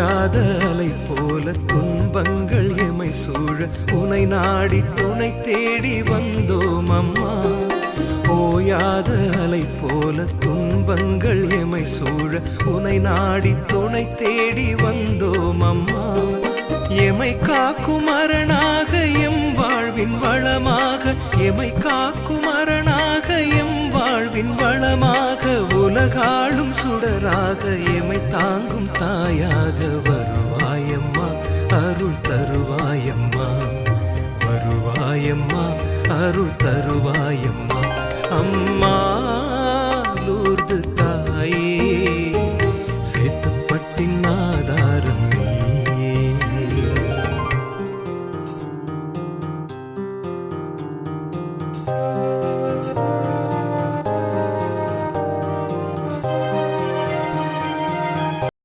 ஓயாத அலை போல துன்பங்கள் எமை சூழ உனை நாடி துணை தேடி வந்தோம் அம்மா. ஓயாத அலை போல துன்பங்கள் எமை சூழ உனை நாடி துணை தேடி வந்தோம் அம்மா. எமை காக்கும் அரணாக எம் வாழ்வின் வளமாக எமை காக்கும் அரணாக எம் வாழ்வின் வளமாக உலகாளும் சுடராக எமை தாங்க தாயாக வருவாயம்மா அருள் தருவாயம்மா. வருவாயம்மா அருள் தருவாயம்மா. அம்மா